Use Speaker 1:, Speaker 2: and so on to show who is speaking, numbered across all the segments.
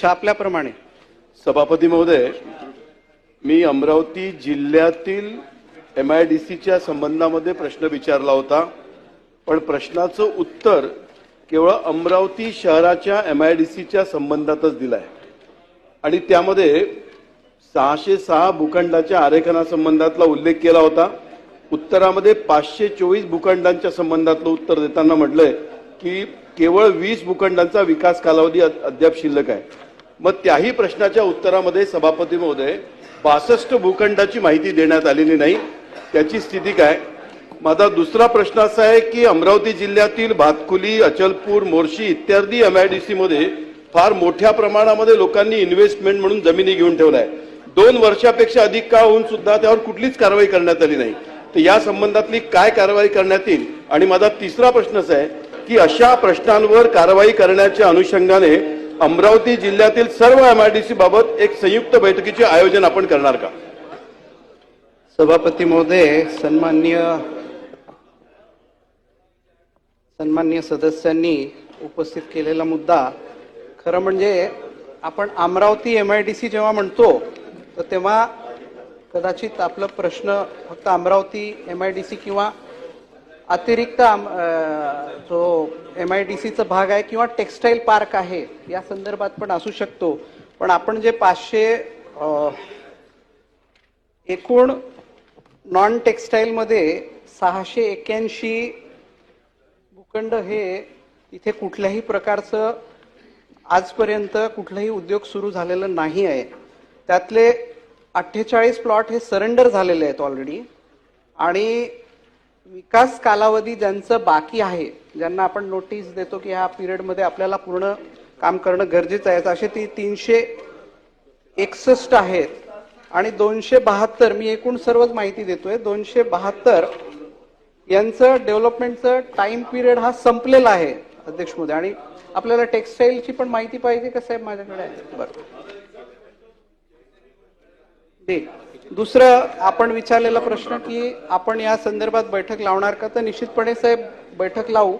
Speaker 1: छापल्याप्रमाणे
Speaker 2: सभापती महोदय मी अमरावती जिल्ह्यातील एम आय डी सीच्या संबंधामध्ये प्रश्न विचारला होता. पण प्रश्नाचं उत्तर केवळ अमरावती शहराच्या एम आय डी सीच्या संबंधातच दिलं आहे आणि त्यामध्ये सहाशे सहा भूखंडाच्या आरेखनासंबंधातला उल्लेख केला होता. उत्तरामध्ये पाचशे चोवीस भूखंडांच्या संबंधातलं उत्तर देताना म्हटलंय की केवळ वीस भूखंडांचा विकास कालावधी अद्याप शिल्लक आहे. मग त्याही प्रश्नाच्या उत्तरामध्ये सभापती महोदय बासष्ट भूखंडाची माहिती देण्यात आलेली नाही. त्याची स्थिती काय? माझा दुसरा प्रश्न असा आहे की अमरावती जिल्ह्यातील भातकुली अचलपूर मोर्शी इत्यादी एमआयडीसी मध्ये फार मोठ्या प्रमाणामध्ये लोकांनी इन्व्हेस्टमेंट म्हणून जमिनी घेऊन ठेवलाय. आहे दोन वर्षापेक्षा अधिक काळ होऊन सुद्धा त्यावर कुठलीच कारवाई करण्यात आली नाही. तर या संबंधातली काय कारवाई करण्यात येईल? आणि माझा तिसरा प्रश्न असा आहे की अशा प्रश्नांवर कारवाई करण्याच्या अनुषंगाने अमरावती जिल्ह्यातील सर्व एमआयडीसी बाबत एक संयुक्त बैठकीचे आयोजन आपण करणार का?
Speaker 1: सभापती महोदय सन्माननीय सन्माननीय सदस्यांनी उपस्थित केलेला मुद्दा खरं म्हणजे आपण Amravati M I D C जेव्हा म्हणतो तर तेव्हा कदाचित आपला प्रश्न फक्त Amravati M I D C किंवा अतिरिक्त आम- जो एम आय डी सीचा भाग आहे किंवा टेक्स्टाईल पार्क आहे या संदर्भात पण असू शकतो. पण आपण जे पाचशे एकूण नॉन टेक्स्टाईलमध्ये सहाशे एक्याऐंशी भूखंड हे इथे कुठल्याही प्रकारचं आजपर्यंत कुठलाही उद्योग सुरू झालेलं नाही आहे. त्यातले अठ्ठेचाळीस प्लॉट हे सरेंडर झालेले आहेत ऑलरेडी. आणि विकास कालावधी ज्यांचं बाकी आहे ज्यांना आपण नोटीस देतो की ह्या पिरियडमध्ये आपल्याला पूर्ण काम करणं गरजेचं आहे असे ती तीनशे एकसष्ट आहेत. आणि दोनशे बहात्तर मी एकूण सर्वच माहिती देतोय दोनशे बहात्तर यांचं डेव्हलपमेंटचं टाइम पिरियड हा संपलेला आहे अध्यक्ष मोदी. आणि आपल्याला टेक्सटाईलची पण माहिती पाहिजे का साहेब माझ्याकडे? बरं. ठीक दुसरं आपण विचारलेला प्रश्न की आपण या संदर्भात बैठक लावणार का? तर निश्चितपणे साहेब बैठक लावू.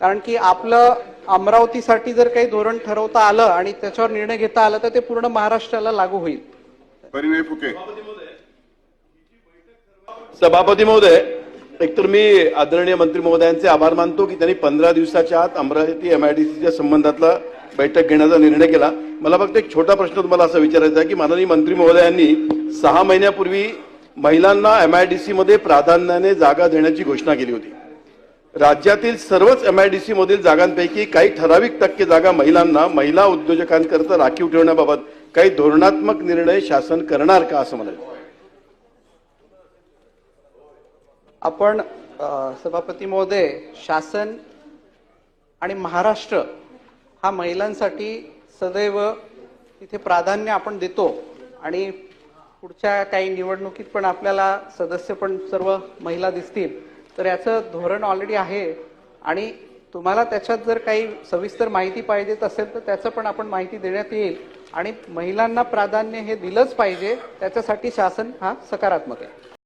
Speaker 1: कारण की आपलं अमरावतीसाठी जर काही धोरण ठरवता आलं आणि त्याच्यावर निर्णय घेता आला तर ते पूर्ण महाराष्ट्राला लागू होईल.
Speaker 2: सभापती महोदय एकतर मी आदरणीय मंत्री महोदयांचे आभार मानतो की त्यांनी पंधरा दिवसाच्या आत अमरावती एमआयडीसीच्या संबंधातला बैठक घेण्याचा निर्णय केला. मला फक्त एक छोटा प्रश्न तुम्हाला असा विचारायचा आहे की माननीय मंत्री महोदयांनी सहा महिन्यापूर्वी महिलांना एमआयडीसी मध्ये प्राधान्याने जागा देण्याची घोषणा केली होती. राज्यातील सर्वच एम एमआयडीसी मधील जागांपैकी काही ठराविक टक्के जागा महिलांना महिला उद्योजकांकरता राखीव ठेवण्याबाबत काही धोरणात्मक निर्णय शासन करणार का असं म्हणाले?
Speaker 1: आपण सभापती महोदय शासन आणि महाराष्ट्र हा महिलांसाठी सदैव तिथे प्राधान्य आपण देतो आणि पुढच्या काही निवडणुकीत पण आपल्याला सदस्य पण सर्व महिला दिसतील. तर याचं धोरण ऑलरेडी आहे आणि तुम्हाला त्याच्यात जर काही सविस्तर माहिती पाहिजे असेल तर त्याचं पण आपण माहिती देण्यात येईल आणि महिलांना प्राधान्य हे दिलंच पाहिजे. त्याच्यासाठी शासन हा सकारात्मक आहे.